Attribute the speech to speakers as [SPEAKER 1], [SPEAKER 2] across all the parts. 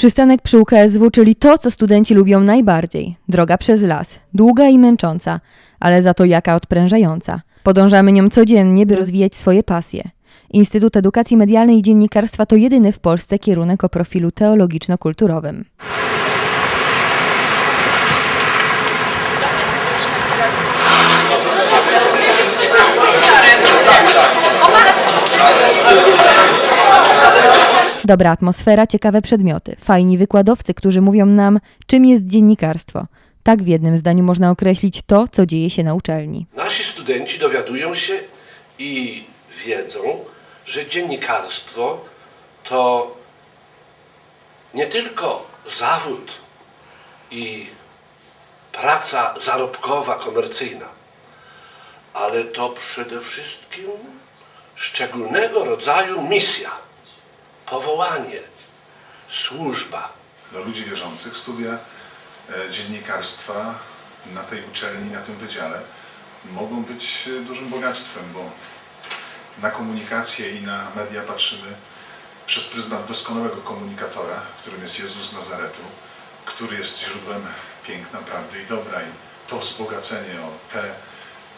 [SPEAKER 1] Przystanek przy UKSW, czyli to, co studenci lubią najbardziej. Droga przez las, długa i męcząca, ale za to jaka odprężająca. Podążamy nią codziennie, by rozwijać swoje pasje. Instytut Edukacji Medialnej i Dziennikarstwa to jedyny w Polsce kierunek o profilu teologiczno-kulturowym. Dobra atmosfera, ciekawe przedmioty, fajni wykładowcy, którzy mówią nam, czym jest dziennikarstwo. Tak w jednym zdaniu można określić to, co dzieje się na uczelni.
[SPEAKER 2] Nasi studenci dowiadują się i wiedzą, że dziennikarstwo to nie tylko zawód i praca zarobkowa, komercyjna, ale to przede wszystkim szczególnego rodzaju misja, powołanie, służba.
[SPEAKER 3] Dla ludzi wierzących studia e, dziennikarstwa na tej uczelni, na tym wydziale mogą być e, dużym bogactwem, bo na komunikację i na media patrzymy przez pryzmat doskonałego komunikatora, którym jest Jezus z Nazaretu, który jest źródłem piękna, prawdy i dobra. I to wzbogacenie o te,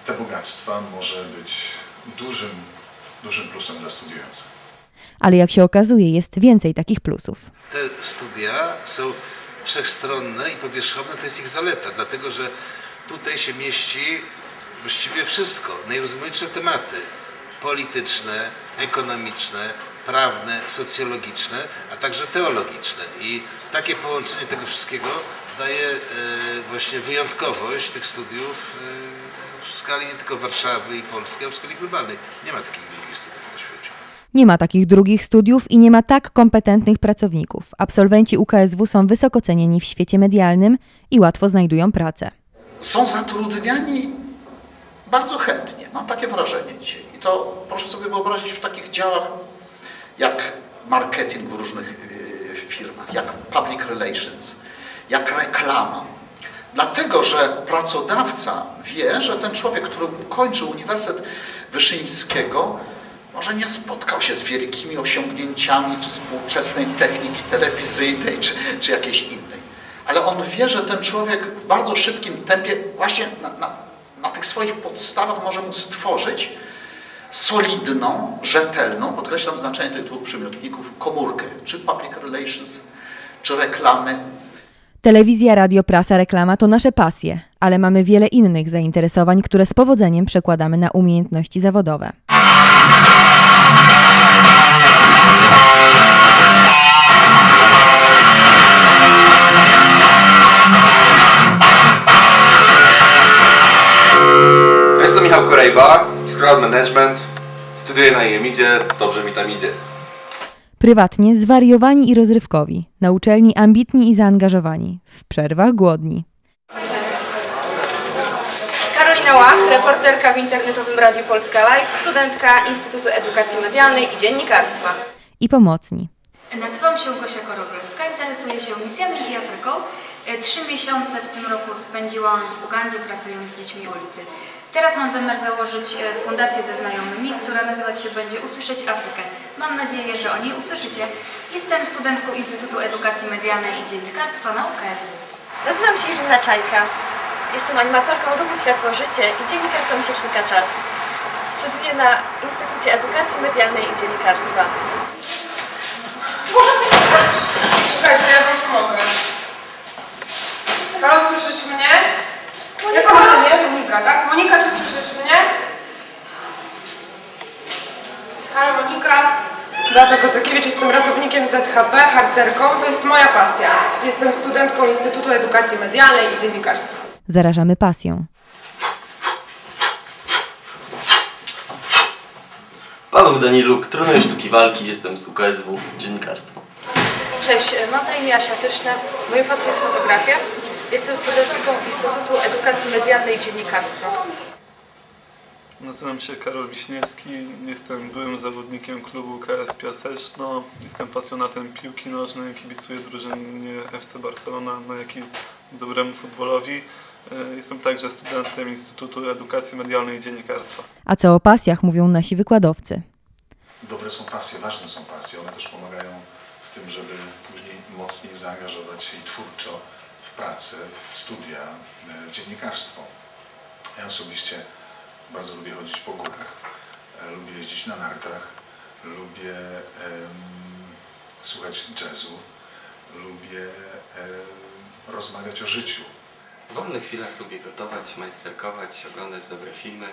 [SPEAKER 3] te bogactwa może być dużym, dużym plusem dla studiujących.
[SPEAKER 1] Ale jak się okazuje, jest więcej takich plusów.
[SPEAKER 4] Te studia są wszechstronne i powierzchowne, to jest ich zaleta, dlatego że tutaj się mieści właściwie wszystko, najrozmaitsze tematy polityczne, ekonomiczne, prawne, socjologiczne, a także teologiczne. I takie połączenie tego wszystkiego daje e, właśnie wyjątkowość tych studiów e, w skali nie tylko Warszawy i Polski, ale w skali globalnej. Nie ma takich drugich studiów na świecie.
[SPEAKER 1] Nie ma takich drugich studiów i nie ma tak kompetentnych pracowników. Absolwenci UKSW są wysoko cenieni w świecie medialnym i łatwo znajdują pracę.
[SPEAKER 5] są zatrudniani bardzo chętnie. Mam takie wrażenie dzisiaj. I to proszę sobie wyobrazić w takich działach jak marketing w różnych yy, firmach, jak public relations, jak reklama. Dlatego, że pracodawca wie, że ten człowiek, który ukończył Uniwersytet Wyszyńskiego, może nie spotkał się z wielkimi osiągnięciami współczesnej techniki telewizyjnej czy, czy jakiejś innej. Ale on wie, że ten człowiek w bardzo szybkim tempie właśnie na, na, na tych swoich podstawach może mu stworzyć solidną, rzetelną, podkreślam znaczenie tych dwóch przymiotników, komórkę, czy public relations, czy reklamy.
[SPEAKER 1] Telewizja, radio, prasa, reklama to nasze pasje, ale mamy wiele innych zainteresowań, które z powodzeniem przekładamy na umiejętności zawodowe.
[SPEAKER 6] Michał Korejba Crowd Management. Studiuję na IEMIdzie, dobrze mi tam idzie.
[SPEAKER 1] Prywatnie zwariowani i rozrywkowi, na uczelni ambitni i zaangażowani, w przerwach głodni.
[SPEAKER 7] Karolina Łach, reporterka w internetowym Radiu Polska Live, studentka Instytutu Edukacji Medialnej i Dziennikarstwa.
[SPEAKER 1] I pomocni.
[SPEAKER 8] Nazywam się Gosia Koroblewska, interesuję się misjami i Afryką. E, Trzy miesiące w tym roku spędziłam w Ugandzie pracując z dziećmi ulicy. Teraz mam zamiar założyć e, fundację ze znajomymi, która nazywać się będzie Usłyszeć Afrykę. Mam nadzieję, że o niej usłyszycie. Jestem studentką Instytutu Edukacji Medialnej i Dziennikarstwa na UKSW.
[SPEAKER 7] Nazywam się Irmina Czajka. Jestem animatorką ruchu Światło Życie i dziennikarką miesięcznika Czas. Studiuję na Instytucie Edukacji Medialnej i Dziennikarstwa.
[SPEAKER 9] Czekajcie, ja wam pomogę. Halo, słyszysz mnie? Jak ma na imię? Monika, tak? Monika, czy słyszysz mnie? Halo, Monika. Beata Kozakiewicz, jestem ratownikiem ZHP, harcerką. To jest moja pasja. Jestem studentką Instytutu Edukacji Medialnej i Dziennikarstwa.
[SPEAKER 1] Zarażamy pasją.
[SPEAKER 10] Paweł Daniluk, trenuję sztuki walki, jestem z UKSW, dziennikarstwo.
[SPEAKER 11] Cześć, mam na imię Asia Tyszna. Moją pasją jest fotografia. Jestem studentką Instytutu Edukacji Medialnej i Dziennikarstwa.
[SPEAKER 12] Nazywam się Karol Wiśniewski, jestem byłym zawodnikiem klubu KS Piaseczno, jestem pasjonatem piłki nożnej, kibicuję drużynie FC Barcelona, no jak i dobremu futbolowi. E, Jestem także studentem Instytutu Edukacji Medialnej i Dziennikarstwa.
[SPEAKER 1] A co o pasjach mówią nasi wykładowcy.
[SPEAKER 3] Dobre są pasje, ważne są pasje, one też pomagają w tym, żeby później mocniej zaangażować się i twórczo w pracę, w studia, e, w dziennikarstwo. Ja osobiście bardzo lubię chodzić po górach, e, lubię jeździć na nartach, lubię słuchać jazzu, lubię rozmawiać o życiu.
[SPEAKER 13] W wolnych chwilach lubię gotować, majsterkować, oglądać dobre filmy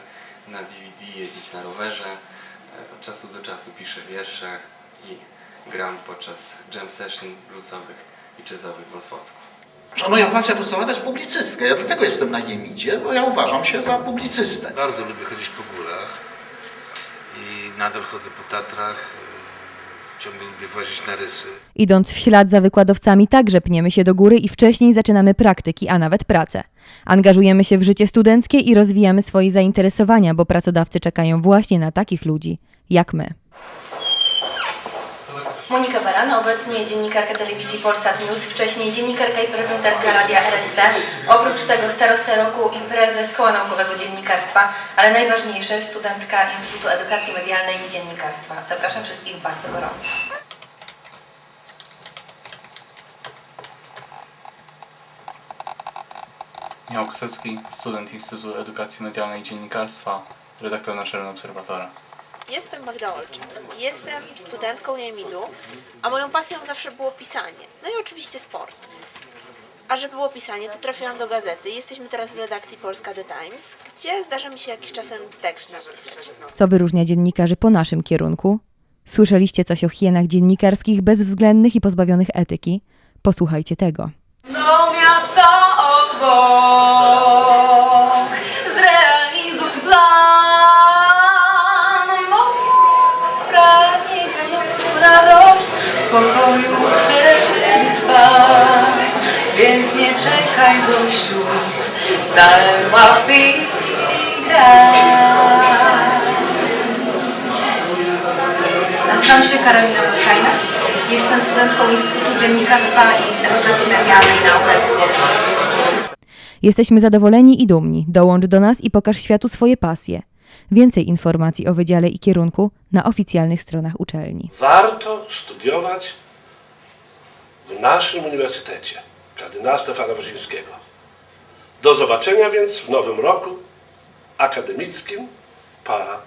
[SPEAKER 13] na DVD, jeździć na rowerze. E, Od czasu do czasu piszę wiersze i gram podczas jam session bluesowych i jazzowych w Otwocku.
[SPEAKER 5] Że moja pasja podstawowa to jest publicystka. Ja dlatego jestem na Jemidzie, bo ja uważam się za publicystę.
[SPEAKER 4] Bardzo lubię chodzić po górach i nadal chodzę po Tatrach. y, Ciągle lubię włazić na rysy.
[SPEAKER 1] Idąc w ślad za wykładowcami, także pniemy się do góry i wcześniej zaczynamy praktyki, a nawet pracę. Angażujemy się w życie studenckie i rozwijamy swoje zainteresowania, bo pracodawcy czekają właśnie na takich ludzi jak my.
[SPEAKER 7] Monika Baran, obecnie dziennikarka telewizji Polsat News, wcześniej dziennikarka i prezenterka Radia RSC, oprócz tego starosta roku i prezes Koła Naukowego Dziennikarstwa, ale najważniejsze studentka Instytutu Edukacji Medialnej i Dziennikarstwa. Zapraszam wszystkich bardzo gorąco.
[SPEAKER 14] Michał Kosecki, student Instytutu Edukacji Medialnej i Dziennikarstwa, redaktor naczelny Obserwatora.
[SPEAKER 15] Jestem Magda Olczyk. Jestem studentką Jemidu, a moją pasją zawsze było pisanie. No i oczywiście sport. A że było pisanie, to trafiłam do gazety. Jesteśmy teraz w redakcji Polska The Times, gdzie zdarza mi się jakiś czasem tekst napisać.
[SPEAKER 1] Co wyróżnia dziennikarzy po naszym kierunku? Słyszeliście coś o hienach dziennikarskich bezwzględnych i pozbawionych etyki? Posłuchajcie tego.
[SPEAKER 7] Do miasta obok Więc nie czekaj gościu Talent łap i graj
[SPEAKER 8] Nazywam się Karolina Podkajna. Jestem studentką Instytutu Dziennikarstwa i Edukacji Medialnej na UKSW.
[SPEAKER 1] Jesteśmy zadowoleni i dumni. Dołącz do nas i pokaż światu swoje pasje. Więcej informacji o wydziale i kierunku na oficjalnych stronach uczelni.
[SPEAKER 2] Warto studiować w naszym uniwersytecie kadyna Stefana Wozińskiego. Do zobaczenia więc w nowym roku akademickim. Pa!